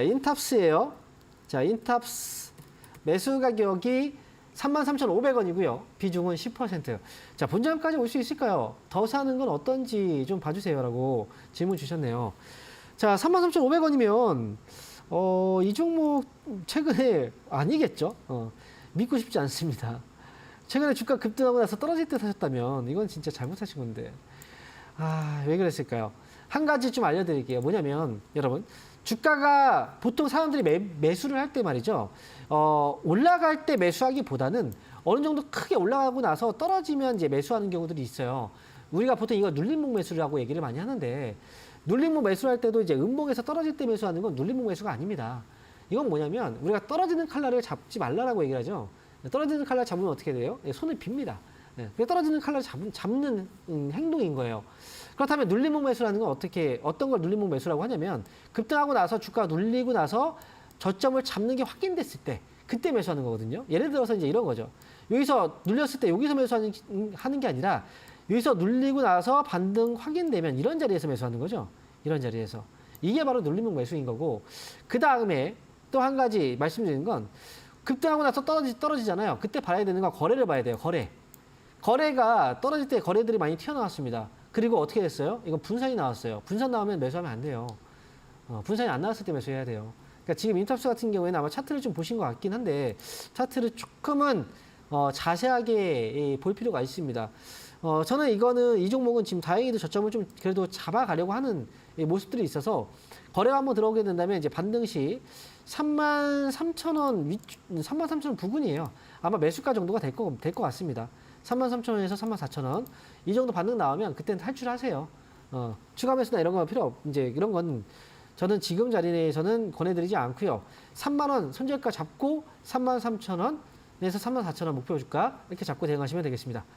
자, 인탑스예요. 자, 인탑스 매수 가격이 33,500원이고요. 비중은 10%예요. 자, 본점까지 올 수 있을까요? 더 사는 건 어떤지 좀 봐주세요라고 질문 주셨네요. 자, 33,500원이면 어, 이 종목 최근에 아니겠죠? 어, 믿고 싶지 않습니다. 최근에 주가 급등하고 나서 떨어질 때 사셨다면 이건 진짜 잘못하신 건데. 아, 왜 그랬을까요? 한 가지 좀 알려드릴게요. 뭐냐면, 여러분, 주가가 보통 사람들이 매, 매수를 할 때 말이죠. 어, 올라갈 때 매수하기보다는 어느 정도 크게 올라가고 나서 떨어지면 이제 매수하는 경우들이 있어요. 우리가 보통 이거 눌림목 매수라고 얘기를 많이 하는데, 눌림목 매수할 때도 이제 음봉에서 떨어질 때 매수하는 건 눌림목 매수가 아닙니다. 이건 뭐냐면, 우리가 떨어지는 칼날을 잡지 말라라고 얘기를 하죠. 떨어지는 칼날 잡으면 어떻게 돼요? 예, 손을 빕니다. 예, 떨어지는 칼날 잡는, 잡는 음, 행동인 거예요. 그렇다면 눌림목 매수라는 건 어떻게 어떤 걸 눌림목 매수라고 하냐면 급등하고 나서 주가가 눌리고 나서 저점을 잡는 게 확인됐을 때 그때 매수하는 거거든요. 예를 들어서 이제 이런 거죠. 여기서 눌렸을 때 여기서 매수하는 음, 하는 게 아니라 여기서 눌리고 나서 반등 확인되면 이런 자리에서 매수하는 거죠. 이런 자리에서 이게 바로 눌림목 매수인 거고 그 다음에 또 한 가지 말씀드리는 건 급등하고 나서 떨어지, 떨어지잖아요. 그때 봐야 되는 건 거래를 봐야 돼요. 거래. 거래가 떨어질 때 거래들이 많이 튀어나왔습니다. 그리고 어떻게 됐어요? 이건 분산이 나왔어요. 분산 나오면 매수하면 안 돼요. 어, 분산이 안 나왔을 때 매수해야 돼요. 그러니까 지금 인탑스 같은 경우에는 아마 차트를 좀 보신 것 같긴 한데 차트를 조금은 어, 자세하게 예, 볼 필요가 있습니다. 어, 저는 이거는 이 종목은 지금 다행히도 저점을 좀 그래도 잡아가려고 하는 예, 모습들이 있어서 거래가 한번 들어오게 된다면 이제 반등 시 3만 3천 원 위, 3만 3천 원 부근이에요. 아마 매수가 정도가 될 것 같습니다. 3만 3천 원에서 3만 4천 원. 이 정도 반등 나오면 그때는 탈출하세요. 어, 추가 매수나 이런 거 필요 없, 이제 이런 건 저는 지금 자리 내에서는 권해드리지 않고요. 3만 원 손절가 잡고 3만 3천 원에서 3만 4천 원 목표 주가 이렇게 잡고 대응하시면 되겠습니다.